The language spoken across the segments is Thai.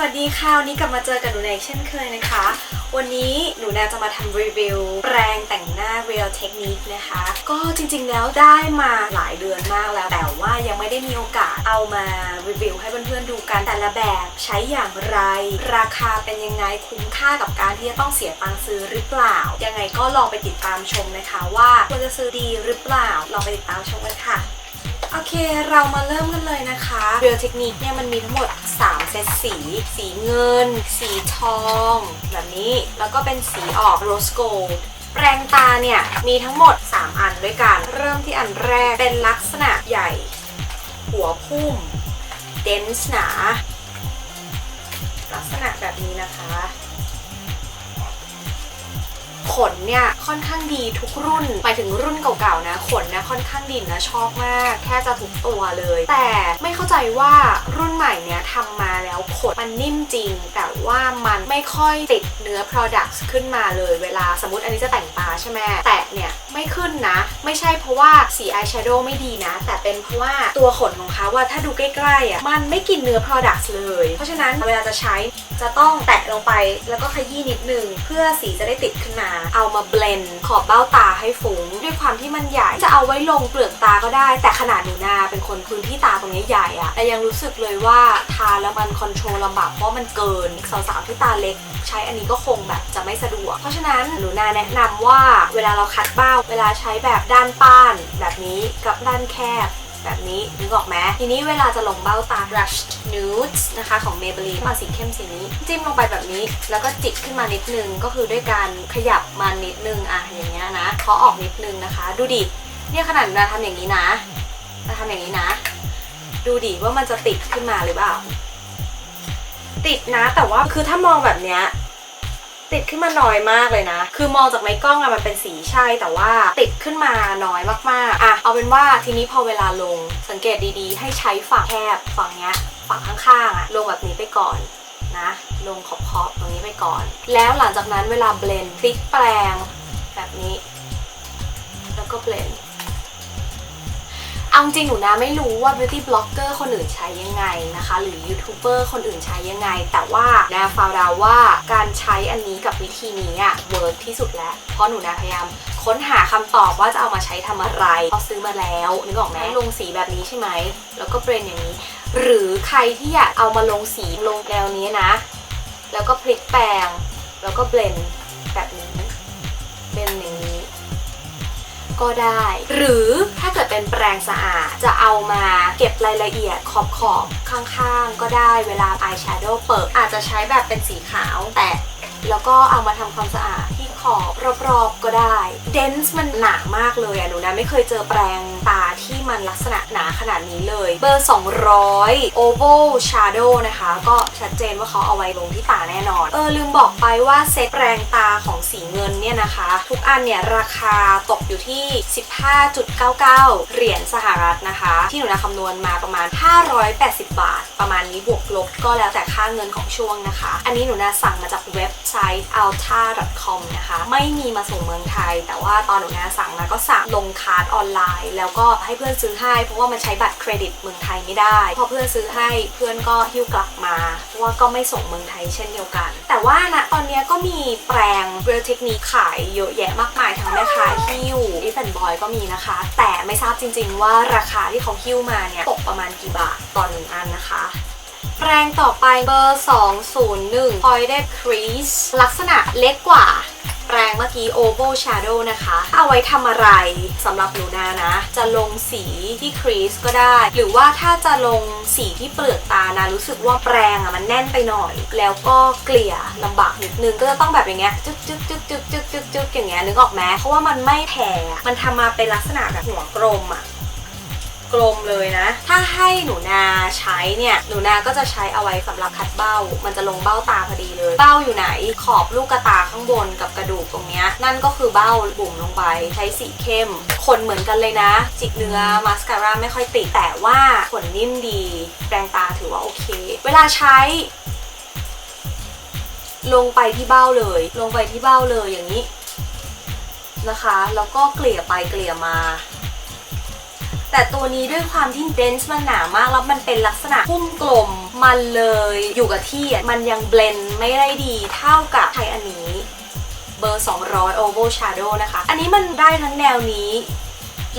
วัสดีค่ะ วันนี้กลับมาเจอกับหนูแนเช่นเคยนะคะ วันนี้หนูแนจะมาทำรีวิวแปรงแต่งหน้า Real Technique นะคะ ก็จริงๆแล้วได้มาหลายเดือนมากแล้ว แต่ว่ายังไม่ได้มีโอกาสเอามารีวิวให้เพื่อนๆดูกันแต่ละแบบใช้อย่างไร ราคาเป็นยังไงคุ้มค่ากับการที่จะต้องเสียตังค์ซื้อหรือเปล่า ยังไงก็ลองไปติดตามชมนะคะ ว่าควรจะซื้อดีหรือเปล่าลองไปติดตามชมกันค่ะ เคเรามาเริ่มกันเลยนะคะ Real Technique เนี่ยมันมีทั้งหมด 3 เซตสี สีเงิน สีทอง แบบนี้ แล้วก็เป็นสีออก Rose Gold แปรงตาเนี่ยมีทั้งหมด 3 อันด้วยกัน เริ่มที่อันแรกเป็นลักษณะใหญ่ หัวพุ่ม เดนส์หนา ลักษณะแบบนี้นะคะ ขนเนี่ยค่อนข้างดีทุกรุ่นไปถึงรุ่นเก่าๆนะ ขนนะค่อนข้างดีนะชอบมากแทบจะทุกตัวเลย แต่ไม่เข้าใจว่ารุ่นใหม่เนี่ยทำมาแล้วขนมันนิ่มจริง แต่ว่ามันไม่ค่อยติดเนื้อ products ขึ้นมาเลยเวลาสมมติอันนี้จะแต่งตาใช่ไหมแตะเนี่ยไม่ขึ้นนะ ไม่ใช่เพราะว่าสีอายแชโดว์ไม่ดีนะ แต่เป็นเพราะว่าตัวขนของเขาว่าถ้าดูใกล้ๆอะมันไม่กินเนื้อ products เลย เพราะฉะนั้นเวลาจะใช้จะต้องแตะลงไปแล้วก็ขยี้นิดนึงเพื่อสีจะได้ติดขึ้นมาเอามาเบลนขอบเบ้าตาให้ฟุ้งด้วยความที่มันใหญ่ จะเอาไว้ลงเปลือกตาก็ได้ แต่ขนาดหนูนาเป็นคนพื้นที่ตาตรงนี้ใหญ่อะแต่ยังรู้สึกเลยว่าทาแล้วมันคอนโทรลลำบากเพราะมันเกินสาวๆที่ตาเล็ก ใช้อันนี้ก็คงแบบจะไม่สะดวก เพราะฉะนั้นหนูนาแนะนำว่าเวลาเราคัดเบ้า เวลาใช้แบบด้านป้าน แบบนี้กับด้านแคบ แบบนี้นึกออกไหมทีนี้เวลาจะลงเบ้าตา Brushed Nudes นะคะของ Maybelline มาสีเข้มสีนี้ จิ้มลงไปแบบนี้ แล้วก็จิกขึ้นมานิดนึง ก็คือด้วยการขยับมันนิดนึงอะอย่างเงี้ยนะเคาะออกนิดนึงนะคะ ดูดิเนี่ยขนาดเราทำอย่างนี้นะเราทำอย่างนี้นะ ดูดิว่ามันจะติดขึ้นมาหรือเปล่า ติดนะแต่ว่าคือถ้ามองแบบเนี้ย ติดขึ้นมาน้อยมากเลยนะ คือมองจากในกล้องอะมันเป็นสีใช่แต่ว่าติดขึ้นมาน้อยมากๆ อะ เอาเป็นว่าทีนี้พอเวลาลงสังเกตดีๆ ให้ใช้ฝั่งแคบฝั่งเนี้ยฝั่งข้างๆอะลงแบบนี้ไปก่อนนะลงขอบๆตรงนี้ไปก่อน แล้วหลังจากนั้นเวลาเบลนด์พลิกแปลงแบบนี้ แล้วก็เบลนด์ เอาจริงหนูนะไม่รู้ว่า beauty blogger คนอื่นใช้ยังไงนะคะ หรือยูทูบเบอร์คนอื่นใช้ยังไง แต่ว่านาฟาวดาว่าการใช้อันนี้กับวิธีนี้อะเวิร์กที่สุดแล้ว เพราะหนูนาพยายามค้นหาคำตอบว่าจะเอามาใช้ทำอะไรพอซื้อมาแล้วนึกออกไหมลงสีแบบนี้ใช่ไหม แล้วก็เบรนอย่างนี้ หรือใครที่อยากเอามาลงสีลงแนวนี้นะ แล้วก็พลิกแปลง แล้วก็เบลนแบบนี้ ก็ได้ หรือถ้าเกิดเป็นแปรงสะอาดจะเอามาเก็บรายละเอียดขอบขอบข้างๆ ก็ได้เวลาอายแชโดว์เปิดอาจจะใช้แบบเป็นสีขาว แต่แล้วก็เอามาทำความสะอาด ขอบรอบๆก็ได้ เดนส์มันหนามากเลยอะหนูนะไม่เคยเจอแปรงตาที่มันลักษณะหนาขนาดนี้เลย เบอร์ 200 Oval Shadow นะคะ ก็ชัดเจนว่าเขาเอาไว้ลงที่ตาแน่นอน เออลืมบอกไปว่าเซตแปรงตาของสีเงินเนี่ยนะคะ ทุกอันเนี่ยราคาตกอยู่ที่ 15.99 เหรียญสหรัฐนะคะ ที่หนูนะคำนวณมาประมาณ 580 บาท ประมาณนี้บวกลบก็แล้วแต่ค่าเงินของช่วงนะคะ อันนี้หนูนะสั่งมาจากเว็บไซต์ alta.com นะคะไม่มีมาส่งเมืองไทย แต่ว่าตอนหนูนะสั่งนะก็สั่งลงคาร์ดออนไลน์ แล้วก็ให้เพื่อนซื้อให้ เพราะว่ามันใช้บัตรเครดิตเมืองไทยไม่ได้พอเพื่อนซื้อให้เพื่อนก็หิ้วกลับมาเพราะว่าก็ไม่ส่งเมืองไทยเช่นเดียวกัน แต่ว่านะตอนนี้ก็มีแปรง Real Technique ขายเยอะแยะมากมายทั้งแม่ค้าหิ้ว i f and Boy ก็มีนะคะ แต่ไม่ทราบจริง ๆ ว่าราคาที่เขาหิ้วมาเนี่ยตกประมาณกี่บาทต่อหนึ่งอันนะคะแปรงต่อไปเบอร์ 201 Pointed Crease ลักษณะเล็กกว่า แปรงเมื่อกี้ Oval Shadow นะคะ เอาไว้ทำอะไรสำหรับหนูนานะ จะลงสีที่ครีสก็ได้ หรือว่าถ้าจะลงสีที่เปลือกตานะ รู้สึกว่าแปรงอะมันแน่นไปหน่อย แล้วก็เกลี่ยลำบากนิดนึงก็จะต้องแบบอย่างเงี้ยจึ๊กจึ๊กจึ๊กจึ๊กจึ๊กจึ๊กอย่างเงี้ยนึกออกไหมเพราะว่ามันไม่แผ่มันทำมาเป็นลักษณะแบบหัวกลมอะ กลมเลยนะ ถ้าให้หนูนาใช้เนี่ย หนูนาก็จะใช้เอาไว้สำหรับคัดเบ้า มันจะลงเบ้าตาพอดีเลย เบ้าอยู่ไหน ขอบลูกกระตาข้างบนกับกระดูกตรงเนี้ย นั่นก็คือเบ้าบุ่มลงไป ใช้สีเข้ม ขนเหมือนกันเลยนะ จิกเนื้อมาสคาร่าไม่ค่อยติด แต่ว่าขนนิ่มดี แปรงตาถือว่าโอเค เวลาใช้ลงไปที่เบ้าเลย ลงไปที่เบ้าเลยอย่างนี้นะคะ แล้วก็เกลี่ยไปเกลี่ยมา แต่ตัวนี้ด้วยความที่เดนส์มันหนามาก แล้วมันเป็นลักษณะพุ่มกลมมันเลยอยู่กับที่มันยังเบลนไม่ได้ดีเท่ากับใช้อันนี้เบอร์ 200 Oval Shadow นะคะ อันนี้มันได้ทั้งแนวนี้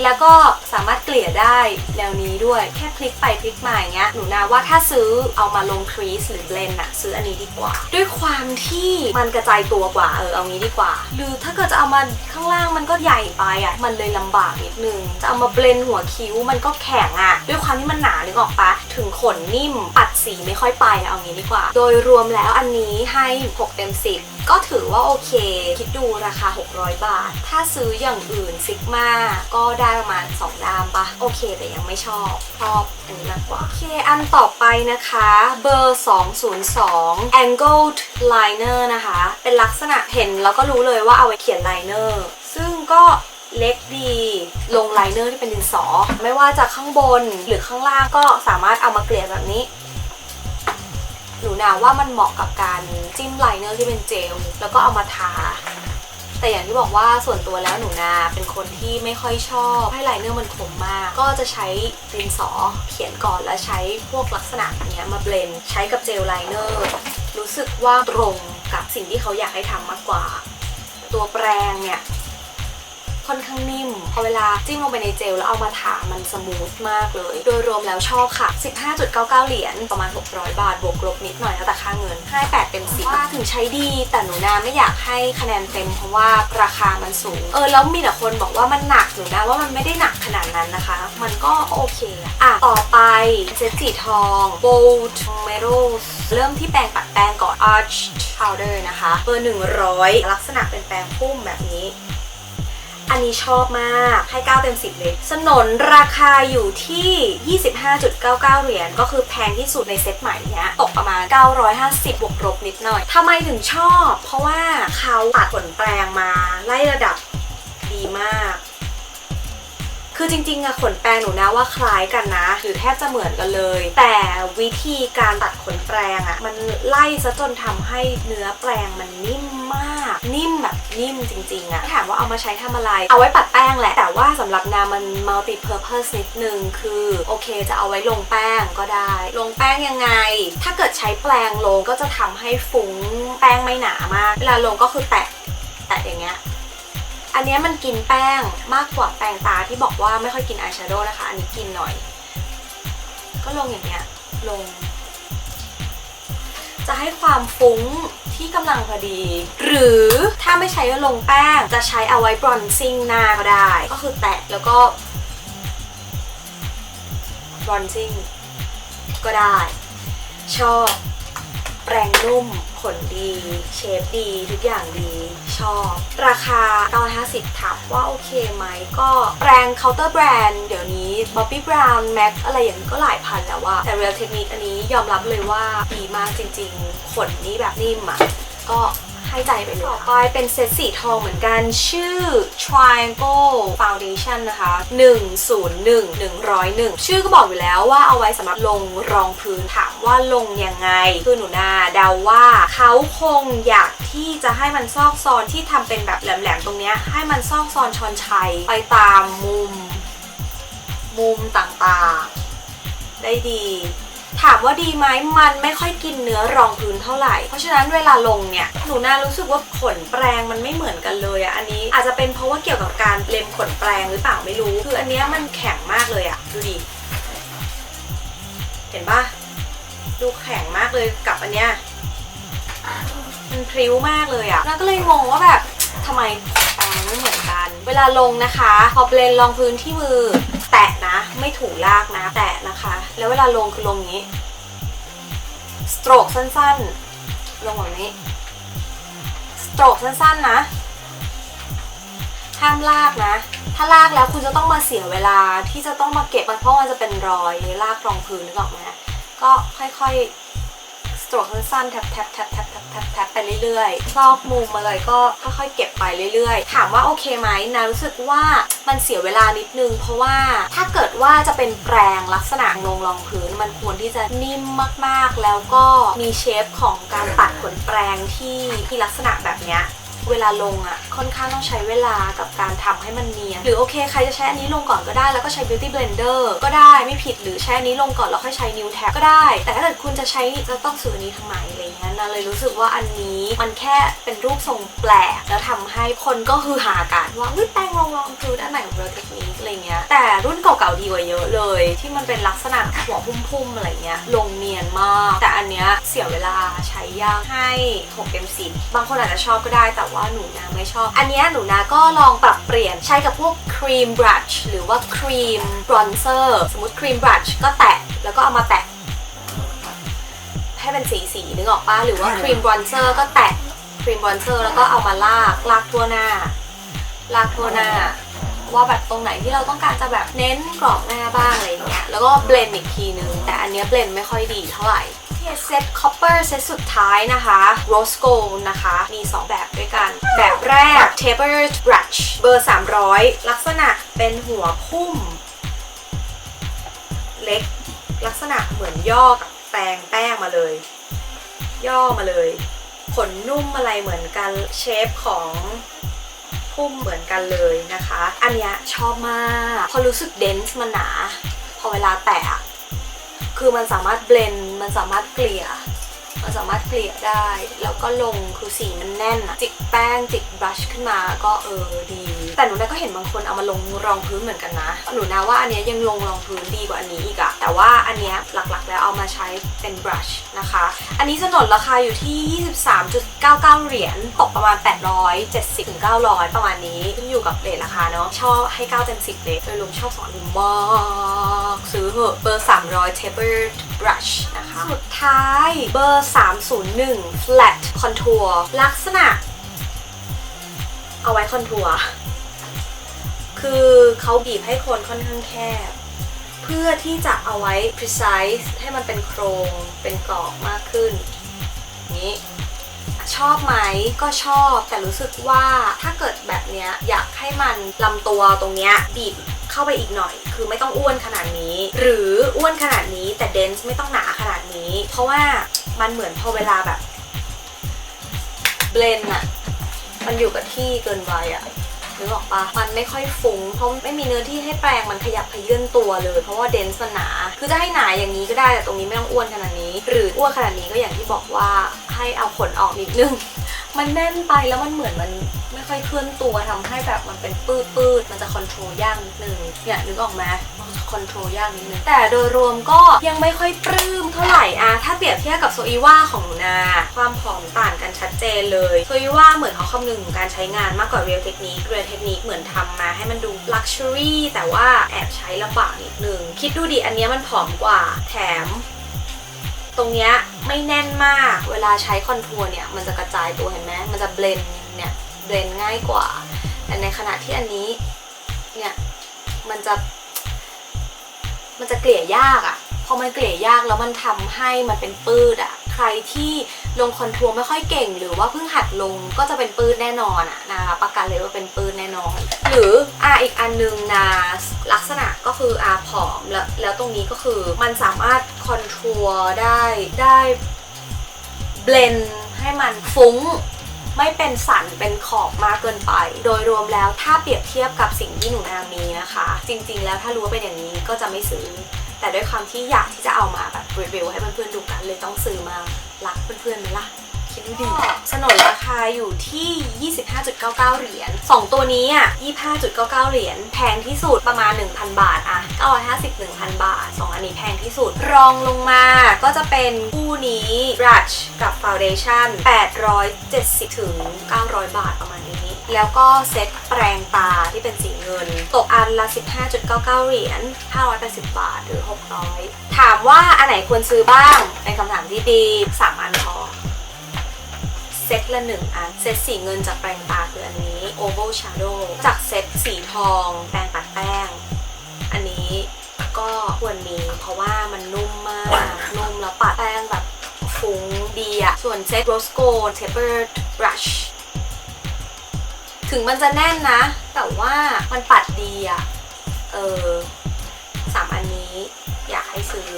แล้วก็สามารถเกลี่ยได้แนวนี้ด้วยแค่พลิกไปพลิกมาอย่างเงี้ยหนูนาว่าถ้าซื้อเอามาลงครีสหรือเบลนด์อะซื้ออันนี้ดีกว่า ด้วยความที่มันกระจายตัวกว่าเออเอางี้ดีกว่า หรือถ้าเกิดจะเอามาข้างล่างมันก็ใหญ่ไปอะมันเลยลำบากนิดนึงจะเอามาเบลนด์หัวคิ้วมันก็แข็งอะด้วยความที่มันหนานึกออกปะถึงขนนิ่มปัดสีไม่ค่อยไปเอางี้ดีกว่า โดยรวมแล้วอันนี้ให้6เต็ม10ก็ถือว่าโอเค คิดดูราคา 600 บาท ถ้าซื้ออย่างอื่นซิกมาก็ได้ประมาณ 2ดามปะโอเค แต่ยังไม่ชอบ ชอบอันนี้มากกว่า โอเค อันต่อไปนะคะ เบอร์ 202 angled liner นะคะ เป็นลักษณะเห็นแล้วก็รู้เลยว่าเอาไว้เขียนไลเนอร์ซึ่งก็เล็กดีลงไลเนอร์ที่เป็นดินสอ ไม่ว่าจะข้างบนหรือข้างล่างก็สามารถเอามาเกลี่ยแบบนี้ นูนาว่ามันเหมาะกับการจิ้มไลเนอร์ที่เป็นเจล แล้วก็เอามาทา แต่อย่างที่บอกว่าส่วนตัวแล้วหนูนาเป็นคนที่ไม่ค่อยชอบให้ไลเนอร์มันคมมาก ก็จะใช้ดินสอเขียนก่อนแล้วใช้พวกลักษณะเนี้ยมาเบลนด์ใช้กับเจลไลเนอร์รู้สึกว่าตรงกับสิ่งที่เขาอยากให้ทำมากกว่า ตัวแปรงเนี่ย ค่อนข้างนิ่ม พอเวลาจิ้มลงไปในเจลแล้วเอามาทามันสมูทมากเลย โดยรวมแล้วชอบค่ะ 15.99 เหรียญประมาณ 600 บาท บวกลบนิดหน่อยแล้วแต่ค่าเงินให้8เต็ม10ว่าถึงใช้ดี แต่หนูนาไม่อยากให้คะแนนเต็มเพราะว่าราคามันสูง เออแล้วมีแต่คนบอกว่ามันหนักหนูนาว่ามันไม่ได้หนักขนาดนั้นนะคะ มันก็โอเคอะอะต่อไปเซตสีทอง Bold Metals เริ่มที่แปรงปัดแป้งก่อน Arch Powder นะคะ เบอร์ 100 ลักษณะเป็นแปรงพุ่มแบบนี้ อันนี้ชอบมากให้ 9 เต็ม 10 เลย สนนราคาอยู่ที่ 25.99 เหรียญก็คือแพงที่สุดในเซ็ตใหม่เนี้ยตกประมาณ 950 บวกลบนิดหน่อยทำไมถึงชอบ เพราะว่าเขาตัดผลแปลงมาไล่ระดับดีมาก คือจริงๆอะขนแปรงหนูนะว่าคล้ายกันนะหรือแทบจะเหมือนกันเลย แต่วิธีการตัดขนแปรงอะมันไล่ซะจนทำให้เนื้อแปรงมันนิ่มมาก นิ่มแบบนิ่มจริงๆอะถามว่าเอามาใช้ทำอะไร เอาไว้ปัดแป้งแหละ แต่ว่าสำหรับนามัน multi purpose นิดนึงคือโอเคจะเอาไว้ลงแป้งก็ได้ ลงแป้งยังไง ถ้าเกิดใช้แปรงลงก็จะทำให้ฟุ้งแป้งไม่หนามากเวลาลงก็คือแตะแตะอย่างเงี้ย อันนี้มันกินแป้งมากกว่าแปรงตาที่บอกว่าไม่ค่อยกินอายแชโดว์นะคะ อันนี้กินหน่อย ก็ลงอย่างเงี้ยลง จะให้ความฟุ้งที่กำลังพอดี หรือถ้าไม่ใช้ลงแป้งจะใช้เอาไว้บรอนซิ่งหน้าก็ได้ ก็คือแตะแล้วก็บรอนซิ่งก็ได้ ชอบ แปรงนุ่มขนดี เชฟดี ทุกอย่างดี ชอบ ราคา 950ถามว่าโอเคไหม ก็แปรงเคาน์เตอร์แบรนด์เดี๋ยวนี้ Bobbi Brown Mac อะไรอย่างนี้ก็หลายพันแล้วว่าแต่ Real Technique อันนี้ยอมรับเลยว่าดีมากจริงๆ ขนนี้แบบนิ่มอะก็ ให้ใจไปเลยต่อไปเป็นเซตสีทองเหมือนกันชื่อ Triangle Foundation นะคะ 101 101 ชื่อก็บอกอยู่แล้วว่าเอาไว้สำหรับลงรองพื้นถามว่าลงยังไง คือหนูนาเดาว่าเขาคงอยากที่จะให้มันซอกซอนที่ทำเป็นแบบแหลมๆตรงเนี้ยให้มันซอกซอนชอนชัยไปตามมุม มุมต่างๆ ได้ดี ถามว่าดีไหมมันไม่ค่อยกินเนื้อรองพื้นเท่าไหร่ เพราะฉะนั้นเวลาลงเนี่ยหนูน่ารู้สึกว่าขนแปรงมันไม่เหมือนกันเลยอะอันนี้อาจจะเป็นเพราะว่าเกี่ยวกับการเล็มขนแปรงหรือเปล่าไม่รู้ คืออันเนี้ยมันแข็งมากเลยอะดูดิ เห็นปะดูแข็งมากเลยกับอันเนี้ยมันพริ้วมากเลยอะแล้วก็เลยงงว่าแบบทำไมแปรงไม่เหมือนกัน เวลาลงนะคะ พอเบลนรองพื้นที่มือ แตะ นะ ไม่ถูลากนะ แตะนะคะ แล้วเวลาลงคือลงนี้ สโตรกสั้นๆ ลงแบบนี้ สโตรกสั้นๆนะ ห้ามลากนะ ถ้าลากแล้วคุณจะต้องมาเสียเวลาที่จะต้องมาเก็บมันเพราะมันจะเป็นรอยลากรองพื้นหรือเปล่าไหมก็ค่อยๆ ตรกสั้นๆแทบแท็บแท็บแท็บแท็บแท็บแท็บไปเรื่อยๆ ซอกมุมอะไรก็ค่อยๆเก็บไปเรื่อยๆ ถามว่าโอเคไหมนะรู้สึกว่ามันเสียเวลานิดนึง เพราะว่าถ้าเกิดว่าจะเป็นแปรงลักษณะลงรองพื้น มันควรที่จะนิ่มมากๆ แล้วก็มีเชฟของการตัดขนแปรงที่ที่ลักษณะแบบเนี้ย เวลาลงอะค่อนข้างต้องใช้เวลากับการทำให้มันเนียนหรือโอเคใครจะใช้อันนี้ลงก่อนก็ได้แล้วก็ใช้ beauty blender ก็ได้ไม่ผิดหรือใช้อันนี้ลงก่อนแล้วค่อยใช้นิ้วแท็บก็ได้ แต่ถ้าเกิดคุณจะใช้จะต้องซื้ออันนี้ทำไมอะไรเงี้ยนะเลยรู้สึกว่าอันนี้มันแค่เป็นรูปทรงแปลก แล้วทำให้คนก็คือหากันว่าวิแป้งลองลองคือด้านไหนของเราเทคนิคอะไรเงี้ยแต่รุ่นเก่าๆดีกว่าเยอะเลย ที่มันเป็นลักษณะหัวพุ่มๆอะไรเงี้ยลงเนียนมาก แต่อันเนี้ยเสียเวลาใช้ยากให้6เต็ม10บางคนอาจจะชอบก็ได้แต่ว่าหนูนาไม่ชอบ อันเนี้ยหนูนาก็ลองปรับเปลี่ยนใช้กับพวกครีมบรัชหรือว่าครีมบรอนเซอร์สมมติครีมบรัชก็แตะแล้วก็เอามาแตะให้เป็นสีสีๆนึกออกปะหรือว่าครีมบรอนเซอร์ก็แตะครีมบรอนเซอร์แล้วก็เอามาลากลากทั่วหน้า ลากทั่วหน้า ว่าแบบตรงไหนที่เราต้องการจะแบบเน้นกรอบหน้าบ้างอะไรเงี้ยแล้วก็เบลนด์อีกทีนึง แต่อันเนี้ยเบลนด์ไม่ค่อยดีเท่าไหร่ที่เซตคอปเปอร์เซตสุดท้ายนะคะ Rose Gold นะคะ มี 2 แบบด้วยกัน แบบแรก Tapered Brush เบอร์ 300 ลักษณะเป็นหัวพุ่ม เล็ก ลักษณะเหมือนย่อกับแปรงแป้งมาเลย ย่อมาเลย ขนนุ่มอะไรเหมือนกันเชฟของ พุ่มเหมือนกันเลยนะคะ อันเนี้ยชอบมากเพอรู้สึกเดนส์มันหนา พอเวลาแตะอะคือมันสามารถเบลนด์มันสามารถเกลี่ย มันสามารถเกลี่ยได้ แล้วก็ลงคือสีมันแน่นอะจิกแป้งจิกบรัชขึ้นมาก็เออดี แต่หนูนาก็เห็นบางคนเอามาลงรองพื้นเหมือนกันนะ หนูนาว่าอันนี้ยังลงรองพื้นดีกว่าอันนี้อีกอะแต่ว่าอันนี้หลักๆ แล้วเอามาใช้เป็นบรัชนะคะ อันนี้สนนราคาอยู่ที่ 23.99 เหรียญตกประมาณ 870ถึง900 ประมาณนี้ขึ้นอยู่กับเรทราคาเนาะชอบให้9เต็ม10เลยโดยรวมชอบสองอันนี้มากซื้อเหอะเบอร์300 taper brush นะคะ สุดท้ายเบอร์ 301 flat contour ลักษณะ เอาไว้คอนทัวร์คือเขาบีบให้คนค่อนข้างแคบ เพื่อที่จะเอาไว้ precise ให้มันเป็นโครงเป็นกรอบมากขึ้น นี้ชอบไหมก็ชอบแต่รู้สึกว่าถ้าเกิดแบบเนี้ยอยากให้มันลำตัวตรงเนี้ยบีบ เข้าไปอีกหน่อย คือไม่ต้องอ้วนขนาดนี้ หรืออ้วนขนาดนี้แต่เดนส์ไม่ต้องหนาขนาดนี้ เพราะว่ามันเหมือนพอเวลาแบบเบลนอะมันอยู่กับที่เกินไปอะนึกออกปะมันไม่ค่อยฟุ้ง เพราะไม่มีเนื้อที่ให้แปรงมันขยับขยื่นตัวเลย เพราะว่าเดนส์มันหนา คือจะให้หนาอย่างนี้ก็ได้แต่ตรงนี้ไม่ต้องอ้วนขนาดนี้ หรืออ้วนขนาดนี้ก็อย่างที่บอกว่าให้เอาขนออกนิดนึง มันแน่นไปแล้วมันเหมือนมันไม่ค่อยเคลื่อนตัวทำให้แบบมันเป็นปืดปืดมันจะคอนโทรลยากนิดนึงเนี่ยนึกออกไหมมันจะคอนโทรลยากนิดนึงแต่โดยรวมก็ยังไม่ค่อยปลื้มเท่าไหร่อะถ้าเปรียบเทียบกับโซอีว่าของหนูนาความผอมต่างกันชัดเจนเลยโซอีว่าเหมือนเขาคำนึงถึงการใช้งานมากกว่าเรียลเทคนิคเรียลเทคนิคเหมือนทำมาให้มันดูลักชัวรี่แต่ว่าแอบใช้ลำบากนิดนึงคิดดูดิอันนี้มันผอมกว่าแถม ตรงเนี้ยไม่แน่นมาก เวลาใช้คอนทัวร์เนี่ยมันจะกระจายตัวเห็นไหมมันจะเบลนเนี่ยเบลนง่ายกว่า แต่ในขณะที่อันนี้เนี่ยมันจะ มันจะเกลี่ยยากอะ่ะพอมันเกลี่ยยากแล้วมันทำให้มันเป็นปื้ดอะ่ะ ใครที่ลงคอนทัวร์ไม่ค่อยเก่ง หรือว่าเพิ่งหัดลงก็จะเป็นปื้ดแน่นอนอะนะคะประกันเลยว่าเป็นปื้ดแน่นอน หรืออะอีกอันนึงนะลักษณะก็คืออาผอมแล้วแล้วตรงนี้ก็คือมันสามารถคอนทัวร์ได้ได้เบลนให้มันฟุ้งไม่เป็นสันเป็นขอบมากเกินไป โดยรวมแล้วถ้าเปรียบเทียบกับสิ่งที่หนูนามีนะคะ จริงๆ แล้วถ้ารู้ว่าเป็นอย่างนี้ก็จะไม่ซื้อ แต่ด้วยความที่อยากที่จะเอามาแบบรีวิวให้เพื่อนๆดูกันเลยต้องซื้อมารักเพื่อนๆไหมล่ะ คิดดูดีสนนราคาอยู่ที่ 25.99 เหรียญ2ตัวนี้อะ 25.99 เหรียญแพงที่สุดประมาณ 1,000 บาทอะ950 1,000 บาท 2 อันนี้แพงที่สุด รองลงมาก็จะเป็นคู่นี้ brush กับ foundation 870ถึง900 บาทประมาณนี้ แล้วก็เซ็ตแปรงตาที่เป็นสีเงิน ตกอันละ 15.99 เหรียญ580 บาทหรือ 600 ถามว่าอันไหนควรซื้อบ้าง เป็นคำถามที่ดี 3 อันพอ เซตละหนึ่งอัน เซตสีเงินจากแปรงตาคืออันนี้ Oval Shadow จากเซตสีทองแปรงปัดแป้ง อันนี้ก็ควรมีเพราะว่ามันนุ่มมาก นุ่มแล้วปัดแป้งแบบฟุ้งดีอะส่วนเซต Rose Gold Tapered Brush ถึงมันจะแน่นนะ แต่ว่ามันปัดดีอะเออสามอันนี้อยากให้ซื้อ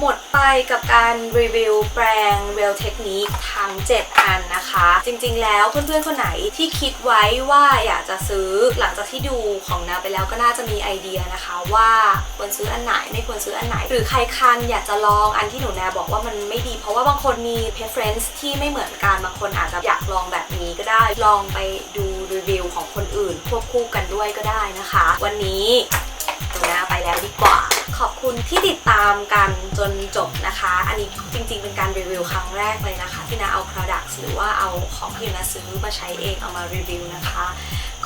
หมดไปกับการรีวิวแปรงเวลเทคนิคทั้ง 7 อันนะคะ จริงๆ แล้วเพื่อนๆ คนไหนที่คิดไว้ว่าอยากจะซื้อหลังจากที่ดูของนาไปแล้วก็น่าจะมีไอเดียนะคะ ว่าควรซื้ออันไหนไม่ควรซื้ออันไหน หรือใครคันอยากจะลองอันที่หนูนาบอกว่ามันไม่ดี เพราะว่าบางคนมี preference ที่ไม่เหมือนกันบางคนอาจจะอยากลองแบบนี้ก็ได้ลองไปดูรีวิวของคนอื่นควบคู่กันด้วยก็ได้นะคะ วันนี้หนูนาไปแล้วดีกว่า ขอบคุณที่ติดตามกันจนจบนะคะ อันนี้จริงๆเป็นการรีวิวครั้งแรกเลยนะคะ ที่นาเอา products หรือว่าเอาของที่นาซื้อมาใช้เองเอามารีวิวนะคะ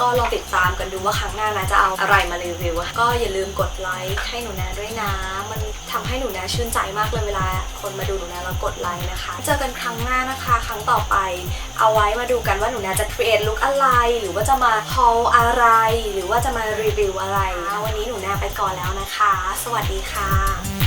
ก็ลองติดตามกันดูว่าครั้งหน้านะจะเอาอะไรมารีวิวก็อย่าลืมกดไลค์ให้หนูนาด้วยนะ มันทำให้หนูนาชื่นใจมากเลยเวลา คนมาดูหนูนาแล้วกดไลค์นะคะ เจอกันครั้งหน้านะคะ ครั้งต่อไปเอาไว้มาดูกันว่าหนูนาจะ create look อะไร หรือว่าจะมา haul อะไร หรือว่าจะมารีวิวอะไร วันนี้หนูนาไปก่อนแล้วนะคะ สวัสดีค่ะ